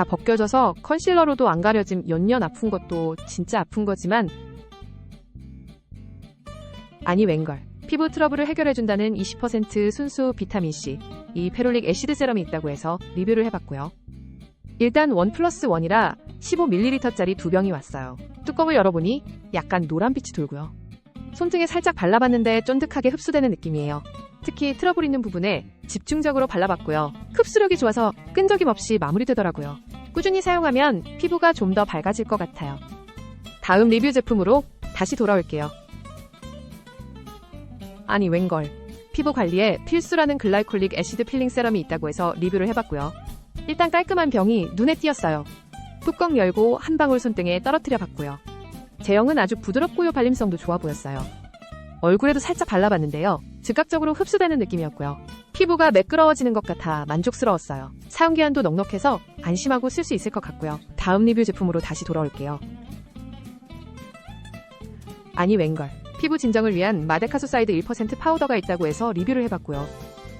다 벗겨져서 컨실러로도 안 가려짐 연년 아픈 것도 진짜 아픈 거지만 아니 웬걸 피부 트러블을 해결해준다는 20% 순수 비타민C 이 페롤릭 애시드 세럼이 있다고 해서 리뷰를 해봤고요. 일단 원 플러스 원이라 15ml짜리 두 병이 왔어요. 뚜껑을 열어보니 약간 노란빛이 돌고요. 손등에 살짝 발라봤는데 쫀득하게 흡수되는 느낌이에요. 특히 트러블 있는 부분에 집중적으로 발라봤고요. 흡수력이 좋아서 끈적임 없이 마무리되더라고요. 꾸준히 사용하면 피부가 좀 더 밝아질 것 같아요. 다음 리뷰 제품으로 다시 돌아올게요. 아니 웬걸. 피부 관리에 필수라는 글라이콜릭 애시드 필링 세럼이 있다고 해서 리뷰를 해봤고요. 일단 깔끔한 병이 눈에 띄었어요. 뚜껑 열고 한 방울 손등에 떨어뜨려 봤고요. 제형은 아주 부드럽고요 발림성도 좋아 보였어요. 얼굴에도 살짝 발라봤는데요. 즉각적으로 흡수되는 느낌이었고요. 피부가 매끄러워지는 것 같아 만족스러웠어요. 사용 기한도 넉넉해서 안심하고 쓸 수 있을 것 같고요. 다음 리뷰 제품으로 다시 돌아올게요. 아니 웬걸. 피부 진정을 위한 마데카소사이드 1% 파우더가 있다고 해서 리뷰를 해봤고요.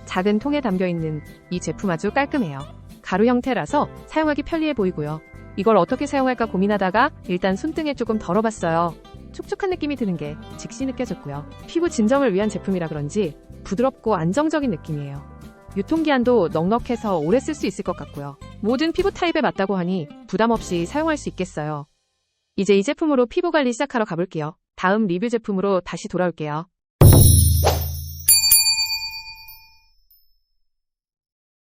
작은 통에 담겨있는 이 제품 아주 깔끔해요. 가루 형태라서 사용하기 편리해 보이고요. 이걸 어떻게 사용할까 고민하다가 일단 손등에 조금 덜어봤어요. 촉촉한 느낌이 드는 게 즉시 느껴졌고요. 피부 진정을 위한 제품이라 그런지 부드럽고 안정적인 느낌이에요. 유통기한도 넉넉해서 오래 쓸 수 있을 것 같고요. 모든 피부 타입에 맞다고 하니 부담 없이 사용할 수 있겠어요. 이제 이 제품으로 피부 관리 시작하러 가볼게요. 다음 리뷰 제품으로 다시 돌아올게요.